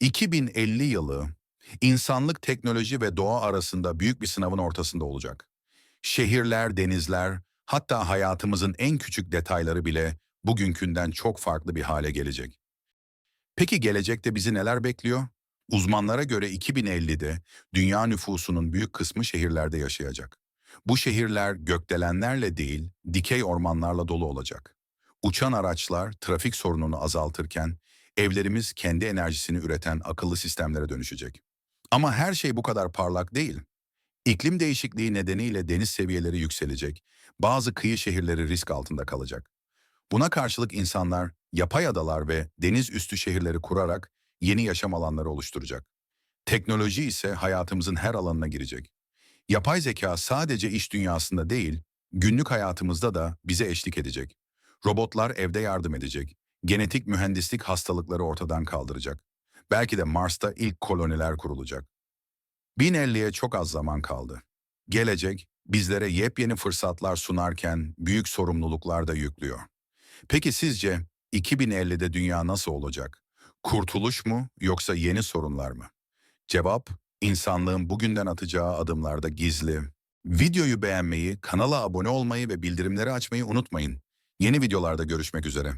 2050 yılı insanlık teknoloji ve doğa arasında büyük bir sınavın ortasında olacak. Şehirler, denizler, hatta hayatımızın en küçük detayları bile bugünkünden çok farklı bir hale gelecek. Peki gelecekte bizi neler bekliyor? Uzmanlara göre 2050'de dünya nüfusunun büyük kısmı şehirlerde yaşayacak. Bu şehirler gökdelenlerle değil, dikey ormanlarla dolu olacak. Uçan araçlar trafik sorununu azaltırken evlerimiz kendi enerjisini üreten akıllı sistemlere dönüşecek. Ama her şey bu kadar parlak değil. İklim değişikliği nedeniyle deniz seviyeleri yükselecek, bazı kıyı şehirleri risk altında kalacak. Buna karşılık insanlar yapay adalar ve deniz üstü şehirleri kurarak yeni yaşam alanları oluşturacak. Teknoloji ise hayatımızın her alanına girecek. Yapay zeka sadece iş dünyasında değil, günlük hayatımızda da bize eşlik edecek. Robotlar evde yardım edecek. Genetik mühendislik hastalıkları ortadan kaldıracak. Belki de Mars'ta ilk koloniler kurulacak. 1050'ye çok az zaman kaldı. Gelecek bizlere yepyeni fırsatlar sunarken büyük sorumluluklar da yüklüyor. Peki sizce 2050'de dünya nasıl olacak? Kurtuluş mu yoksa yeni sorunlar mı? Cevap, insanlığın bugünden atacağı adımlarda gizli. Videoyu beğenmeyi, kanala abone olmayı ve bildirimleri açmayı unutmayın. Yeni videolarda görüşmek üzere.